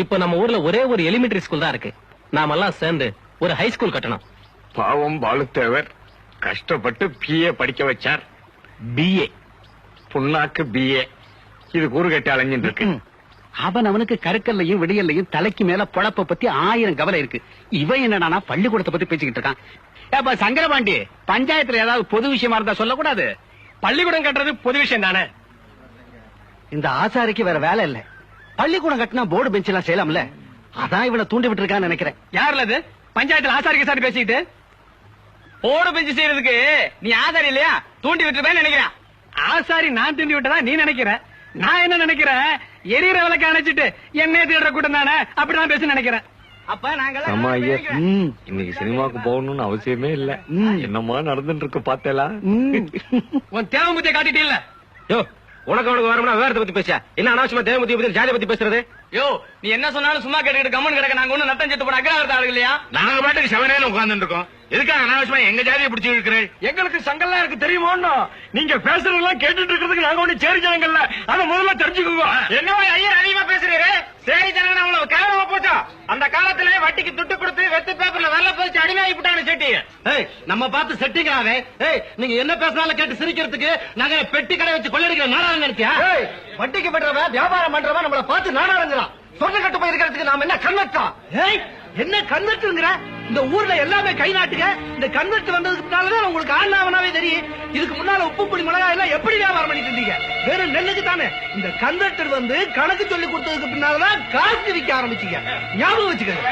இப்ப நம்ம ஊர்ல ஒரே ஒரு எலிமெண்டரி ஸ்கூல் தான் இருக்கு. நாமெல்லாம் சேர்ந்து ஒரு ஹை ஸ்கூல் கட்டணும். பாவம் பாலுத்தேவர் கஷ்டப்பட்டு பிஏ படிக்க வச்சார். பிஏ புண்ணாக்கு பிஏ இது கூறுகட்டி அலைஞ்சிட்டு இருக்கு அவன் அவனுக்கு கருக்கல்லையும் விடியல்லையும் தலைக்கு மேல பொழப்ப பத்தி ஆயிரம் கவலை இருக்கு. இவன் என்னடானா பள்ளிக்கூடத்தை பத்தி பேசிக்கிட்டு இருக்கான். ஏப்பா சங்கரபாண்டி பஞ்சாயத்துல ஏதாவது பொது விஷயமா இருந்தா சொல்லக்கூடாது? பள்ளிக்கூடம் கட்டுறது பொது விஷயம் தானே இந்த ஆசாரிக்கு வேற வேலை இல்ல. பள்ளிக்கூடம் கட்டினா போர்டு பெஞ்ச் எல்லாம் செய்யலாம்ல? அதான் இவனை தூண்டி விட்டு இருக்கான்னு நினைக்கிறேன். யாருல அது? பஞ்சாயத்துல ஆசாரி சாரி பேசிக்கிட்டு? ஓடு பெஞ்சு செய்யறதுக்கு நீ ஆசாரி இல்லையா? தூண்டி விட்டுருப்பேன்னு நினைக்கிறேன். ஆசாரி நான் தூண்டி விட்டதா நீ நினைக்கிற? நான் என்ன நினைக்கிறேன் எரியற விளக்க அணைச்சிட்டு என்னைய தேடுற கூட்டம் தானே? அப்படிதான் பேச நினைக்கிறேன். அப்ப நாங்க ம், இன்னைக்கு சினிமாக்கு போகணும்னு அவசியமே இல்ல. ம். என்னமா நடந்துட்டு இருக்கு பார்த்தேலா ம். உன் தேவமுத்திய காட்டிட்டே இல்ல யோ உனக்கு அவனுக்கு வரமுன்னா வேறத பத்தி பேச என்ன அனாவசியமா தேவமுத்திய பத்தி ஜாதிய பத்தி பேசுறது? யோ நீ என்ன சொன்னாலும் சும்மா கேட்டுக்கிட்டு கம்மன் கிடக்க நாங்க ஒண்ணு நட்டம் செத்து போன அக்ராவரத்த ஆளுங்க இல்லையா? நாங்க பாட்டுக்கு செவனேல உட்கார்ந்து இருக்கோம். எதுக்காக அனாவசியமா எங்க ஜாதியை பிடிச்சி இருக்கிறேன் எங்களுக்கு சங்கல்லாம் இருக்கு தெரியுமோன்னு? நீங்க பேசுறதெல்லாம் கேட்டுட்டு இருக்கிறதுக்கு நாங்க ஒண்ணு சேரி ஜனங்கள்ல. அத முதல்ல தெரிஞ்சுக்கோங்க. என்ன ஐயர் அதிகமா பேசுறீரு? சரி ஜனங்க அந்த காலத்துல வட்டிக்கு துட்டு கொடுத்து வெத்து பேப்பர்ல வெள்ள போச்சு அடிமையாகி விட்டானு செட்டி ஏய் நம்ம பார்த்து செட்டிங்களாவே ஏய் நீங்க என்ன பேசினாலும் கேட்டு சிரிக்கிறதுக்கு நாங்க பெட்டி கடை வச்சு கொள்ளடிக்கிற நாடகம் நினைச்சியா வட்டிக்கு பண்றவன் வியாபாரம் பண்றவன் நம்மள பார்த்து நாடகங்கிறான் சொந்த கட்டு போய் இருக்கிறதுக்கு நாம என்ன கன்வெர்ட்டா ஏய் என்ன கன்வெர்ட்டுங்கிற இந்த ஊர்ல எல்லாமே கை நாட்டுங்க இந்த கன்வெர்ட் வந்ததுக்கு பின்னாலதான் உங்களுக்கு ஆனாவனாவே தெரியும். உப்பு புளி மிளகாய் எல்லாம் எப்படி வியாபாரம் பண்ணிட்டு இருந்தீங்க? வெறும் நெல்லுக்கு தானே. இந்த கந்தட்டர் வந்து கணக்கு சொல்லி கொடுத்ததுக்கு பின்னாலதான் காசு விற்க ஆரம்பிச்சீங்க. ஞாபகம் வச்சுக்கோங்க.